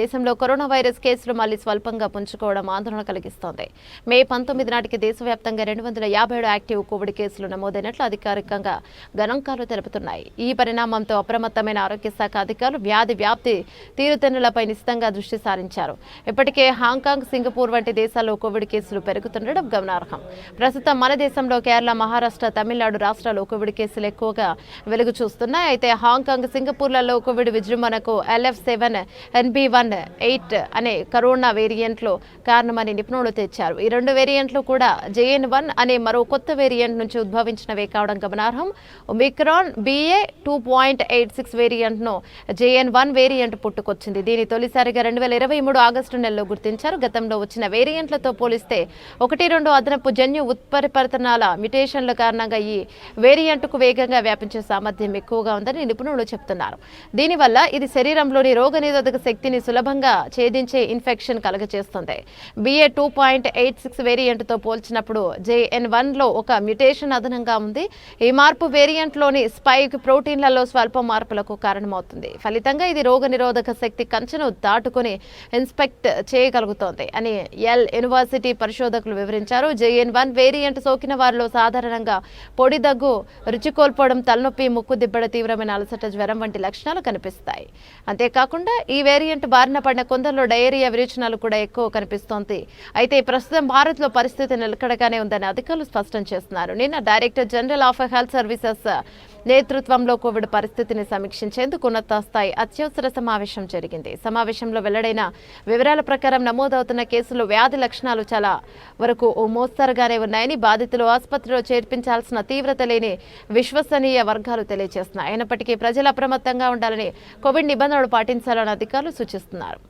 దేశంలో corona virus కేసులు మళ్ళీ స్వల్పంగా పుంజుకోవడం ఆందోళన కలిగిస్తోంది. మే పంతొమ్మిది నాటికి దేశవ్యాప్తంగా రెండు వందల యాభై ఏడు యాక్టివ్ కోవిడ్ కేసులు నమోదైనట్లు అధికారికంగా గణాంకాలు తెలుపుతున్నాయి. ఈ పరిణామంతో అప్రమత్తమైన ఆరోగ్య శాఖ అధికారులు వ్యాధి వ్యాప్తి తీరుతెన్నులపై నిశితంగా దృష్టి సారించారు. ఇప్పటికే హాంకాంగ్ సింగపూర్ వంటి దేశాల్లో కోవిడ్ కేసులు పెరుగుతుండడం గమనార్హం. ప్రస్తుతం మన దేశంలో కేరళ మహారాష్ట్ర తమిళనాడు రాష్ట్రాల్లో కోవిడ్ కేసులు ఎక్కువగా వెలుగు చూస్తున్నాయి అయితే హాంకాంగ్ సింగపూర్లలో Covid విజృంభణకు LF seven NB one eight అనే కరోనా వేరియంట్లు కారణమని నిపుణులు తెచ్చారు. ఈ రెండు వేరియంట్లు కూడా జేఎన్ వన్ అనే మరో కొత్త వేరియంట్ నుంచి ఉద్భవించినవే కావడం గమనార్హం. Omicron BA two point eight six వేరియంట్ను JN one variant పుట్టుకొచ్చింది. దీని తొలిసారిగా రెండు వేల ఇరవై మూడు ఆగస్టు నెలలో గుర్తించారు. గతంలో వచ్చిన వేరియంట్లతో పోలిస్తే ఒకటి రెండు అదనపు జన్యు ఉత్పరివర్తనాల మ్యుటేషన్ల కారణంగా ఈ వేరియంట్కు వేగంగా వ్యాపించే సామర్థ్యం ఎక్కువగా ఉందని నిపుణులు చెప్తున్నారు. దీనివల్ల ఇది శరీరంలోని రోగనిరోధక శక్తిని సులభంగా ఛేదించే infection కలగచేస్తుంది. BA two point eight six వేరియంట్తో పోల్చినప్పుడు జేఎన్ వన్లో ఒక మ్యుటేషన్ అదనంగా ఉంది. ఈ మార్పు వేరియంట్లోని స్పైక్ ప్రోటీన్లలో స్వల్ప మార్పులకు కారణమవుతుంది. ఫలితంగా ఇది రోగనిరోధక శక్తి కంచెను దాటుకుని ఇన్స్పెక్ట్ చేయగలుగుతోంది అని ఎల్ యూనివర్సిటీ పరిశోధకులు వివరించారు. జేఎన్ వన్ వేరియంట్ సోకిన వారిలో సాధారణంగా పొడి దగ్గు రుచి కోల్పోవడం తలనొప్పి ముక్కు దిబ్బడ తీవ్రమైన అలసట జ్వరం వంటి లక్షణాలు కనిపిస్తాయి. అంతేకాకుండా ఈ వేరియంట్ బారిన పడిన కొందరిలో డయేరియా విరేచనాలు కూడా ఎక్కువ కనిపిస్తోంది. అయితే ప్రస్తుతం భారత్లో పరిస్థితి నిలకడగానే ఉందని అధికారులు స్పష్టం చేస్తున్నారు. నిన్న director general of health services నేతృత్వంలో కోవిడ్ పరిస్థితిని సమీక్షించేందుకు ఉన్నత స్థాయి అత్యవసర సమావేశం జరిగింది. సమావేశంలో వెల్లడైన వివరాల ప్రకారం నమోదవుతున్న కేసులు వ్యాధి లక్షణాలు చాలా వరకు ఓ మోస్తరుగానే ఉన్నాయని బాధితులు ఆసుపత్రిలో చేర్పించాల్సిన తీవ్రత లేని విశ్వసనీయ వర్గాలు తెలియజేస్తున్నాయి. అయినప్పటికీ ప్రజలు అప్రమత్తంగా ఉండాలని కోవిడ్ నిబంధనలు పాటించాలని అధికారులు సూచిస్తున్నారు.